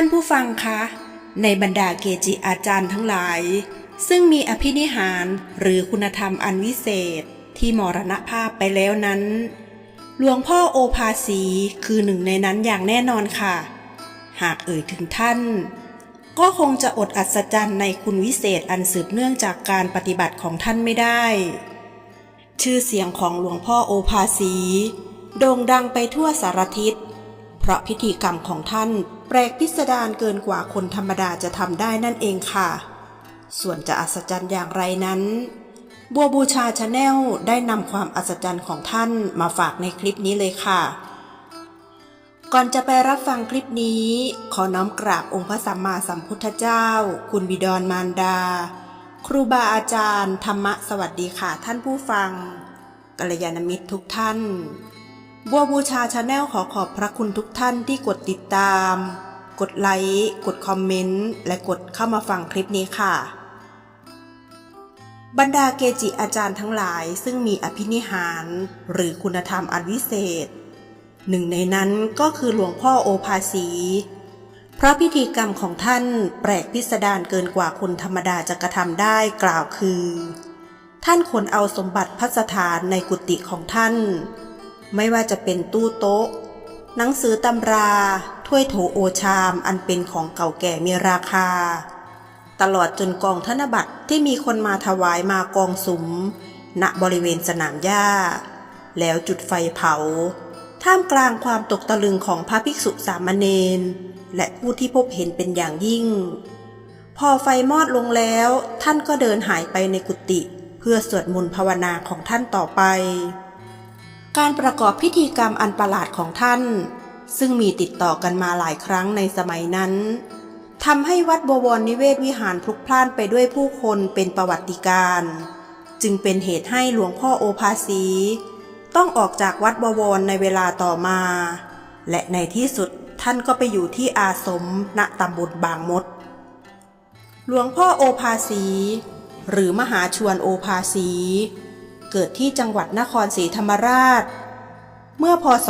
านผู้ฟังคะ ในบรรดาเกจิอาจารย์ทั้งหลาย ซึ่งมีอภินิหารหรือคุณธรรมอันวิเศษที่มรณภาพไปแล้วนั้น หลวงพ่อโอภาสีคือหนึ่งในนั้นอย่างแน่นอนค่ะ หากเอ่ยถึงท่าน ก็คงจะอดอัศจรรย์ในคุณวิเศษอันสืบเนื่องจากการปฏิบัติของท่านไม่ได้ ชื่อเสียงของหลวงพ่อโอภาสีโด่งดังไปทั่วสารทิศ เพราะพิธีกรรมของท่าน แปลกพิสดารเกินกว่าคนธรรมดาจะทำได้นั่นเองค่ะ ส่วนจะอัศจรรย์อย่างไรนั้น บัวบูชาชาแนลได้นำความอัศจรรย์ของท่านมาฝากในคลิปนี้เลยค่ะ ก่อนจะไปรับฟังคลิปนี้ ขอน้อมกราบองค์พระสัมมาสัมพุทธเจ้า คุณบิดรมารดา ครูบาอาจารย์ ธรรมะสวัสดีค่ะท่านผู้ฟังกัลยาณมิตรทุกท่าน บัวบูชาชาแนลขอขอบพระคุณทุกท่านที่กดติดตาม กดไลค์ กดคอมเมนต์ และกดเข้ามาฟังคลิปนี้ค่ะ บรรดาเกจิอาจารย์ทั้งหลายซึ่งมีอภินิหาร หรือคุณธรรมอันวิเศษ หนึ่งในนั้นก็คือหลวงพ่อโอภาสีเพราะพิธีกรรมของท่านแปลกพิสดารเกินกว่าคนธรรมดาจะกระทำได้กล่าวคือ ท่านขนเอาสมบัติพัสถานในกุฏิของท่าน ไม่ว่าจะเป็นตู้โต๊ะ หนังสือตำรา ถ้วยโถโอชามอันเป็นของเก่าแก่มีราคา ตลอดจนกองธนบัตรที่มีคนมาถวายมากองสุม ณบริเวณสนามหญ้า แล้วจุดไฟเผา ท่ามกลางความตกตะลึงของพระภิกษุสามเณรและผู้ที่พบเห็นเป็นอย่างยิ่ง พอไฟมอดลงแล้ว ท่านก็เดินหายไปในกุฏิเพื่อสวดมนต์ภาวนาของท่านต่อไป การประกอบพิธีกรรมอันประหลาดของท่าน ซึ่งมีติดต่อกันมาหลายครั้งในสมัยนั้นทำให้วัดบวรนิเวศวิหารพลุกพล่านไปด้วยผู้คนเป็นประวัติการ จึงเป็นเหตุให้หลวงพ่อโอภาสีต้องออกจากวัดบวรในเวลาต่อมา และในที่สุดท่านก็ไปอยู่ที่อาสมณตำบลบางมด หลวงพ่อโอภาสี หรือมหาชวนโอภาสี เกิดที่จังหวัดนครศรีธรรมราช เมื่อพศ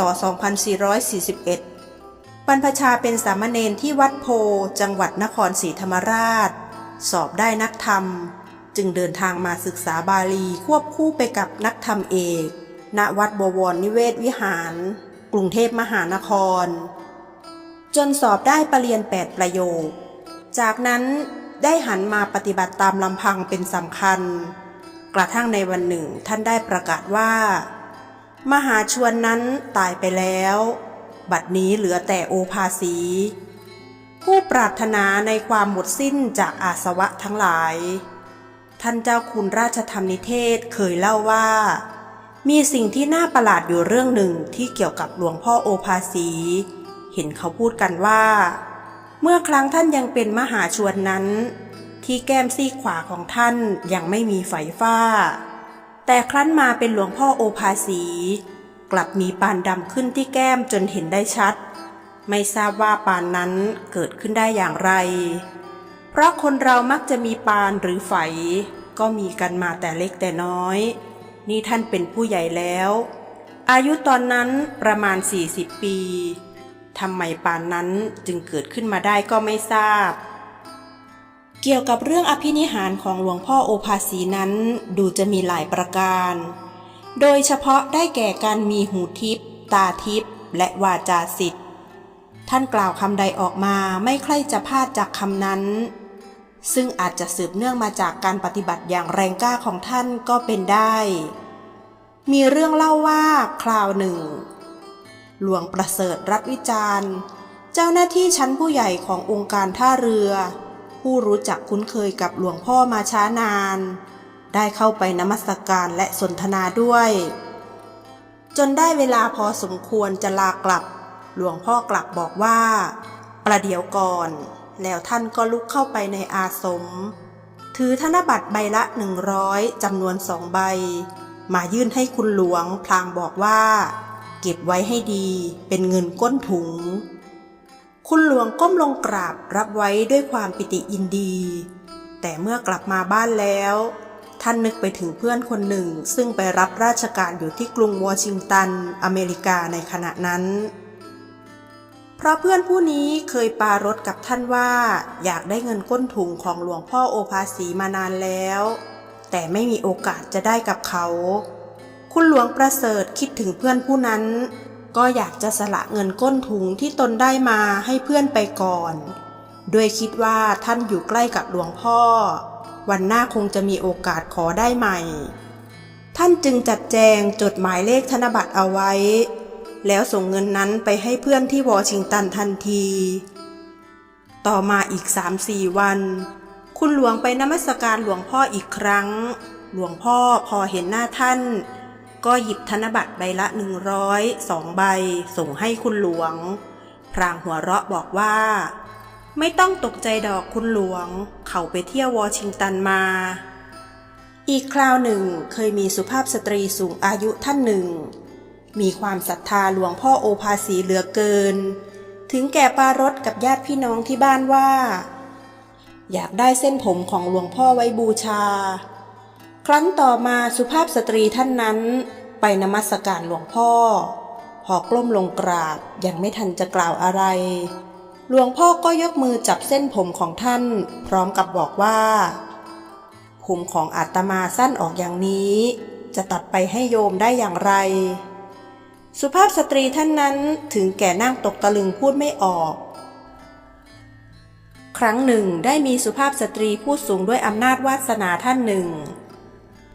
2441 บรรพชาเป็นสามเณรที่วัดโพ จังหวัดนครศรีธรรมราช สอบได้นักธรรม จึงเดินทางมาศึกษาบาลีควบคู่ไปกับนักธรรมเอก ณ วัดบวรนิเวศวิหาร กรุงเทพมหานคร จนสอบได้ปรริญญาแปดประโยค จากนั้นได้หันมาปฏิบัติตามลำพังเป็นสำคัญ กระทั่งในวันหนึ่งท่านได้ประกาศว่า มหาชวนนั้นตายไปแล้ว บัดนี้เหลือแต่โอภาสี ผู้ปรารถนาในความหมดสิ้นจากอาสวะทั้งหลาย ท่านเจ้าคุณราชธรรมนิเทศเคยเล่าว่า มีสิ่งที่น่าประหลาดอยู่เรื่องหนึ่งที่เกี่ยวกับหลวงพ่อโอภาสี เห็นเขาพูดกันว่า เมื่อครั้งท่านยังเป็นมหาชวนนั้น ที่แก้มซีกขวาของท่านยังไม่มีไฝฟ้า แต่ครั้นมาเป็นหลวงพ่อโอภาสี กลับมีปานดำขึ้นที่แก้มจนเห็นได้ชัด ไม่ทราบว่าปานนั้นเกิดขึ้นได้อย่างไร เพราะคนเรามักจะมีปานหรือไฝ ก็มีกันมาแต่เล็กแต่น้อย นี่ท่านเป็นผู้ใหญ่แล้ว อายุตอนนั้นประมาณ 40 ปีทำไมปานนั้นจึงเกิดขึ้นมาได้ก็ไม่ทราบ เกี่ยวกับเรื่องอภินิหารของหลวงพ่อโอภาสีนั้นดูจะมีหลายประการ โดยเฉพาะได้แก่การมีหูทิพย์ตาทิพย์และวาจาสิทธิ์ ท่านกล่าวคำใดออกมาไม่ใคร่จะพลาดจากคำนั้น ซึ่งอาจจะสืบเนื่องมาจากการปฏิบัติอย่างแรงกล้าของท่านก็เป็นได้ มีเรื่องเล่าว่าคราวหนึ่ง หลวงประเสริฐรัฐวิจารณ์ เจ้าหน้าที่ชั้นผู้ใหญ่ขององค์การท่าเรือ ผู้รู้จักคุ้นเคยกับหลวงพ่อมาช้านาน ได้เข้าไปนมัสการและสนทนาด้วย จนได้เวลาพอสมควรจะลากลับ หลวงพ่อกลับบอกว่า ประเดี๋ยวก่อน แล้วท่านก็ลุกเข้าไปในอาสม ถือธนบัตรใบละหนึ่งร้อยจำนวนสองใบ มายื่นให้คุณหลวงพลางบอกว่า เก็บไว้ให้ดีเป็นเงินก้นถุง คุณหลวงก้มลงกราบรับไว้ด้วยความปิติยินดี แต่เมื่อกลับมาบ้านแล้ว ท่านนึกไปถึงเพื่อนคนหนึ่ง ซึ่งไปรับราชการอยู่ที่กรุงวอชิงตัน อเมริกาในขณะนั้น เพราะเพื่อนผู้นี้เคยปารถกับท่านว่า อยากได้เงินก้นถุงของหลวงพ่อโอภาสีมานานแล้ว แต่ไม่มีโอกาสจะได้กับเขา คุณหลวงประเสริฐคิดถึงเพื่อนผู้นั้น ก็อยากจะสละเงินก้นถุงที่ตนได้มาให้เพื่อนไปก่อน ด้วยคิดว่าท่านอยู่ใกล้กับหลวงพ่อ วันหน้าคงจะมีโอกาสขอได้ใหม่ ท่านจึงจัดแจงจดหมายเลขธนบัตรเอาไว้ แล้วส่งเงินนั้นไปให้เพื่อนที่วอชิงตันทันที ต่อมาอีก3-4วัน คุณหลวงไปนมัสการหลวงพ่ออีกครั้ง หลวงพ่อพอเห็นหน้าท่าน ก็หยิบธนบัตรใบละ100สองใบส่งให้คุณหลวง พรางหัวเราะบอกว่า ไม่ต้องตกใจดอกคุณหลวง เขาไปเที่ยววอชิงตันมา อีกคราวหนึ่งเคยมีสุภาพสตรีสูงอายุท่านหนึ่ง มีความศรัทธาหลวงพ่อโอภาสีเหลือเกิน ถึงแก่ปารถกับญาติพี่น้องที่บ้านว่า อยากได้เส้นผมของหลวงพ่อไว้บูชา ครั้นต่อมาสุภาพสตรีท่านนั้น ไปนมัสการหลวงพ่อ พอกล้มลงกราบยังไม่ทันจะกล่าวอะไร หลวงพ่อก็ยกมือจับเส้นผมของท่าน พร้อมกับบอกว่า ผมของอาตมาสั้นออกอย่างนี้ จะตัดไปให้โยมได้อย่างไร สุภาพสตรีท่านนั้นถึงแก่นั่งตกตะลึงพูดไม่ออกครั้งหนึ่งได้มีสุภาพสตรีผู้สูงด้วยอำนาจวาสนาท่านหนึ่ง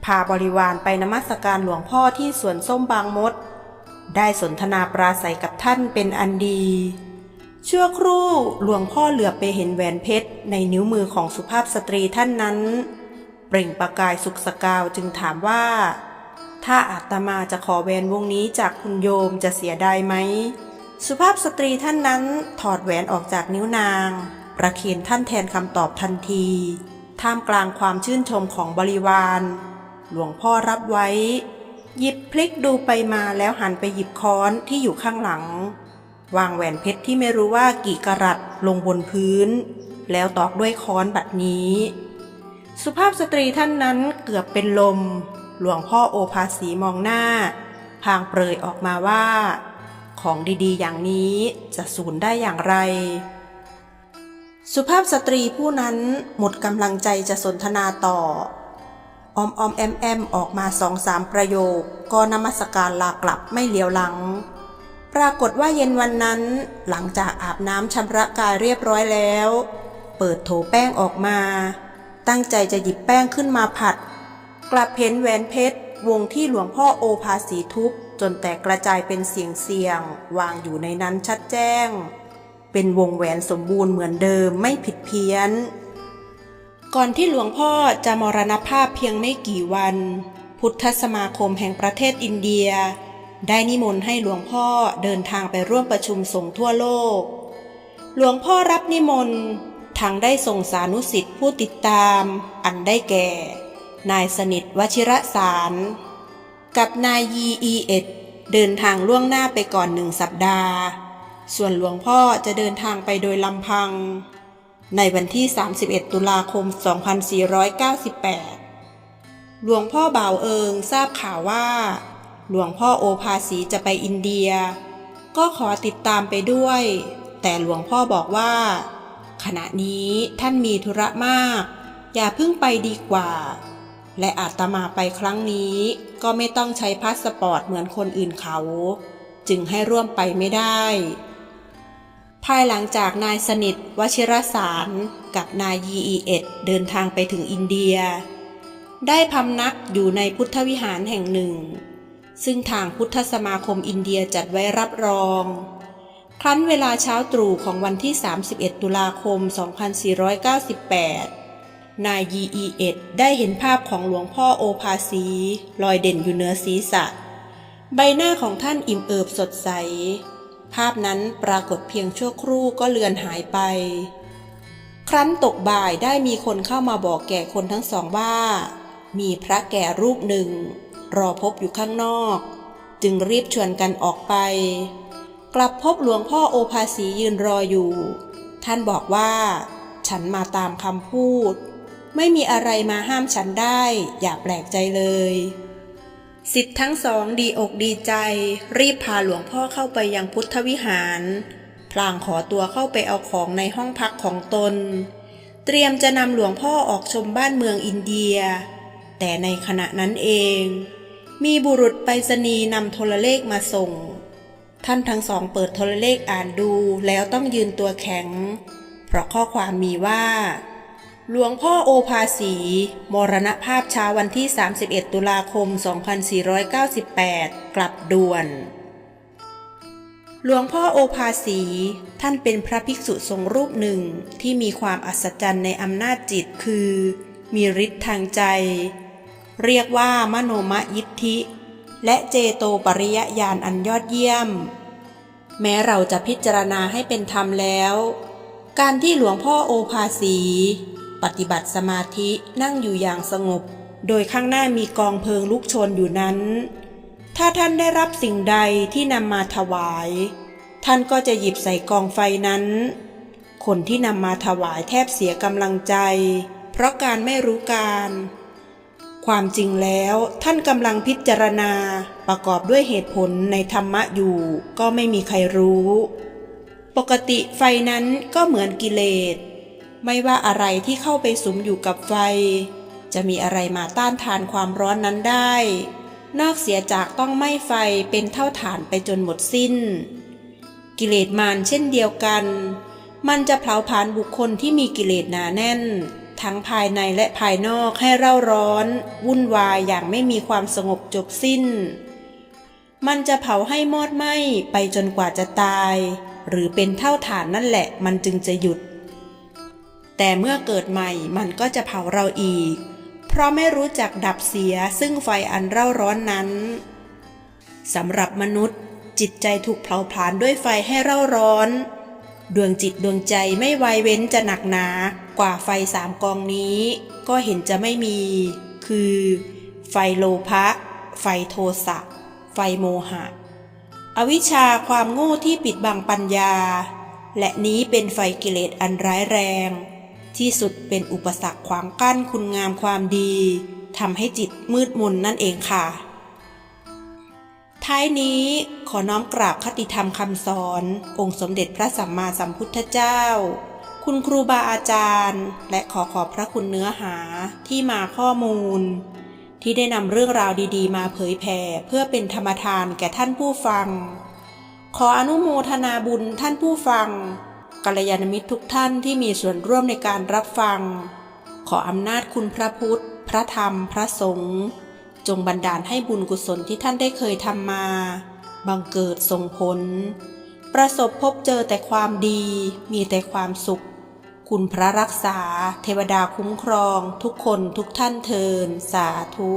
พาบริวารไปนมัสการหลวงพ่อที่สวนส้มบางมด ได้สนทนาปราศัยกับท่านเป็นอันดีชั่วครู่หลวงพ่อเหลือไปเห็นแหวนเพชรในนิ้วมือของสุภาพสตรีท่านนั้น เปล่งประกายสุขสกาวจึงถามว่า ถ้าอาตมาจะขอแหวนวงนี้จากคุณโยมจะเสียดายไหม สุภาพสตรีท่านนั้นถอดแหวนออกจากนิ้วนาง ประเคนท่านแทนคำตอบทันที ท่ามกลางความชื่นชมของบริวาร หลวงพ่อรับไว้ หยิบพลิกดูไปมาแล้วหันไปหยิบค้อนที่อยู่ข้างหลัง วางแหวนเพชรที่ไม่รู้ว่ากี่กะรัตลงบนพื้น แล้วตอกด้วยค้อนบัดนี้ สุภาพสตรีท่านนั้นเกือบเป็นลม หลวงพ่อโอภาสีมองหน้า พางเปรยออกมาว่า ของดีๆ อย่างนี้จะสูญได้อย่างไรสุภาพสตรีผู้นั้นหมดกำลังใจจะสนทนาต่อ ออมออมแอมแอมออกมาสองสามประโยค ก็นมัสการลากลับไม่เลี้ยวหลัง ปรากฏว่าเย็นวันนั้น หลังจากอาบน้ำชำระกายเรียบร้อยแล้ว เปิดโถแป้งออกมา ตั้งใจจะหยิบแป้งขึ้นมาผัด กลับเห็นแหวนเพชร วงที่หลวงพ่อโอภาสีทุบจนแตกกระจายเป็นเสียงเสียง วางอยู่ในนั้นชัดแจ้ง เป็นวงแหวนสมบูรณ์เหมือนเดิมไม่ผิดเพี้ยน ก่อนที่หลวงพ่อจะมรณภาพเพียงไม่กี่วัน พุทธสมาคมแห่งประเทศอินเดีย ได้นิมนต์ให้หลวงพ่อเดินทางไปร่วมประชุมสงฆ์ทั่วโลก หลวงพ่อรับนิมนต์ทางได้ส่งสานุสิทธิ์ผู้ติดตาม อันได้แก่ นายสนิทวชิระสาร กับนายยีอีเอ็ดเดินทางล่วงหน้าไปก่อนหนึ่งสัปดาห์ ส่วนหลวงพ่อจะเดินทางไปโดยลำพัง ในวันที่ 31 ตุลาคม 2498 หลวงพ่อบ่าวเอิงทราบข่าวว่า หลวงพ่อโอภาสีจะไปอินเดีย ก็ขอติดตามไปด้วย แต่หลวงพ่อบอกว่า ขณะนี้ท่านมีธุระมาก อย่าเพิ่งไปดีกว่า และอาตมาไปครั้งนี้ก็ไม่ต้องใช้พาสปอร์ตเหมือนคนอื่นเขา จึงให้ร่วมไปไม่ได้ ภายหลังจากนายสนิทวชิรสารกับนายยีอีเอ็ดเดินทางไปถึงอินเดีย ได้พำนักอยู่ในพุทธวิหารแห่งหนึ่ง ซึ่งทางพุทธสมาคมอินเดียจัดไว้รับรอง ครั้นเวลาเช้าตรู่ของวันที่ 31 ตุลาคม 2498 นายยีอีเอ็ดได้เห็นภาพของหลวงพ่อโอภาสีลอยเด่นอยู่เหนือศีรษะ ใบหน้าของท่านอิ่มเอิบสดใส ภาพนั้นปรากฏเพียงชั่วครู่ก็เลือนหายไป ครั้นตกบ่ายได้มีคนเข้ามาบอกแก่คนทั้งสองว่า มีพระแก่รูปหนึ่ง รอพบอยู่ข้างนอก จึงรีบชวนกันออกไป กลับพบหลวงพ่อโอภาสียืนรออยู่ ท่านบอกว่า ฉันมาตามคำพูด ไม่มีอะไรมาห้ามฉันได้ อย่าแปลกใจเลย สิทธิ์ทั้งสองดีอกดีใจ รีบพาหลวงพ่อเข้าไปยังพุทธวิหาร พลางขอตัวเข้าไปเอาของในห้องพักของตน เตรียมจะนำหลวงพ่อออกชมบ้านเมืองอินเดีย แต่ในขณะนั้นเอง มีบุรุษไปรษณีย์นำโทรเลขมาส่ง ท่านทั้งสองเปิดโทรเลขอ่านดูแล้วต้องยืนตัวแข็ง เพราะข้อความมีว่า หลวงพ่อโอภาสี มรณภาพเช้าวันที่ 31 ตุลาคม 2498 กลับด่วน หลวงพ่อโอภาสี ท่านเป็นพระภิกษุทรงรูปหนึ่งที่มีความอัศจรรย์ในอำนาจจิตคือ มีฤทธิ์ทางใจ เรียกว่ามโนมยิทธิ และเจโตปริยญาณอันยอดเยี่ยม แม้เราจะพิจารณาให้เป็นธรรมแล้ว การที่หลวงพ่อโอภาสี ปฏิบัติสมาธินั่งอยู่อย่างสงบ โดยข้างหน้ามีกองเพลิงลุกโชนอยู่นั้น ถ้าท่านได้รับสิ่งใดที่นำมาถวาย ท่านก็จะหยิบใส่กองไฟนั้น คนที่นำมาถวายแทบเสียกำลังใจ เพราะการไม่รู้การ ความจริงแล้วท่านกำลังพิจารณาประกอบด้วยเหตุผลในธรรมะอยู่ก็ไม่มีใครรู้ ปกติไฟนั้นก็เหมือนกิเลส ไม่ว่าอะไรที่เข้าไปสุมอยู่กับไฟ จะมีอะไรมาต้านทานความร้อนนั้นได้ นอกเสียจากต้องไหม้ไฟเป็นเท่าฐานไปจนหมดสิ้น กิเลสมารเช่นเดียวกัน มันจะเผาผลาญบุคคลที่มีกิเลสหนาแน่น ทั้งภายในและภายนอกให้เร่าร้อน วุ่นวายอย่างไม่มีความสงบจบสิ้น มันจะเผาให้มอดไหม้ไปจนกว่าจะตาย หรือเป็นเท่าฐานนั่นแหละมันจึงจะหยุด แต่เมื่อเกิดใหม่มันก็จะเผาเราอีก เพราะไม่รู้จักดับเสียซึ่งไฟอันเร่าร้อนนั้นสำหรับมนุษย์ จิตใจถูกเผาผลาญด้วยไฟให้เร่าร้อน ดวงจิตดวงใจไม่ไวเว้นจะหนักหนากว่าไฟสามกองนี้ ก็เห็นจะไม่มี คือ ไฟโลภะไฟโทสะไฟโมหะ อวิชชาความโง่ที่ปิดบังปัญญา และนี้เป็นไฟกิเลสอันร้ายแรง ที่สุดเป็นอุปสรรคขวางกั้นคุณงามความดีทำให้จิตมืดมนนั่นเองค่ะ ท้ายนี้ขอน้อมกราบคติธรรมคำสอน องค์สมเด็จพระสัมมาสัมพุทธเจ้า คุณครูบาอาจารย์ และขอขอบพระคุณเนื้อหาที่มาข้อมูล ที่ได้นำเรื่องราวดีๆ มาเผยแผ่เพื่อเป็นธรรมทานแก่ท่านผู้ฟัง ขออนุโมทนาบุญท่านผู้ฟัง กัลยาณมิตรทุกท่านที่มีส่วนร่วมในการรับฟัง ขออำนาจคุณพระพุทธ พระธรรม พระสงฆ์จงบันดาลให้บุญกุศลที่ท่านได้เคยทำมา บังเกิดส่งผล ประสบพบเจอแต่ความดี มีแต่ความสุข คุณพระรักษา เทวดาคุ้มครอง ทุกคนทุกท่านเทิน สาธุ